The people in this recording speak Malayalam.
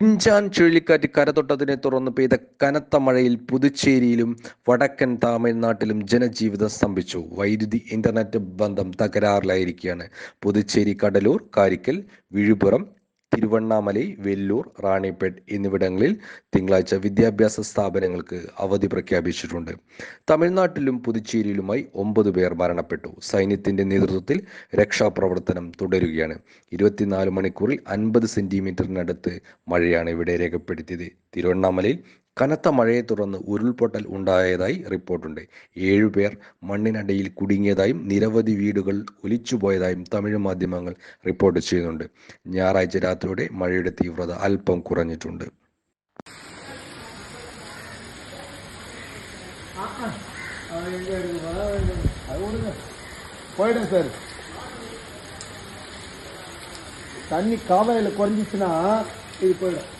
ഇഞ്ചാൻ ചുഴലിക്കാറ്റ് കരതൊട്ടതിനെ തുടർന്ന് പെയ്ത കനത്ത മഴയിൽ പുതുച്ചേരിയിലും വടക്കൻ തമിഴ്നാട്ടിലും ജനജീവിതം സ്തംഭിച്ചു. വൈദ്യുതി ഇന്റർനെറ്റ് ബന്ധം തകരാറിലായിരിക്കുകയാണ്. പുതുച്ചേരി കടലൂർ കാരിക്കൽ വിഴുപുറം തിരുവണ്ണാമലൈ വെല്ലൂർ റാണിപ്പേട്ട് എന്നിവിടങ്ങളിൽ തിങ്കളാഴ്ച വിദ്യാഭ്യാസ സ്ഥാപനങ്ങൾക്ക് അവധി പ്രഖ്യാപിച്ചിട്ടുണ്ട്. തമിഴ്നാട്ടിലും പുതുച്ചേരിയിലുമായി ഒമ്പത് പേർ മരണപ്പെട്ടു. സൈന്യത്തിന്റെ നേതൃത്വത്തിൽ രക്ഷാപ്രവർത്തനം തുടരുകയാണ്. ഇരുപത്തിനാല് മണിക്കൂറിൽ അൻപത് സെന്റിമീറ്ററിനടുത്ത് മഴയാണ് ഇവിടെ രേഖപ്പെടുത്തിയത്. തിരുവണ്ണാമലയിൽ കനത്ത മഴയെ തുടർന്ന് ഉരുൾപൊട്ടൽ ഉണ്ടായതായി റിപ്പോർട്ടുണ്ട് ഏഴുപേർ മണ്ണിനടിയിൽ കുടുങ്ങിയതായും നിരവധി വീടുകൾ ഒലിച്ചുപോയതായും തമിഴ് മാധ്യമങ്ങൾ റിപ്പോർട്ട് ചെയ്യുന്നുണ്ട് ഞായറാഴ്ച രാത്രിയോടെ മഴയുടെ തീവ്രത അല്പം കുറഞ്ഞിട്ടുണ്ട് அவன் எங்க இருக்கு வர வேண்டும் அது விடுங்க போயிடும் சார் தண்ணி காவேரியில் குறைஞ்சிச்சுன்னா இது போயிடும்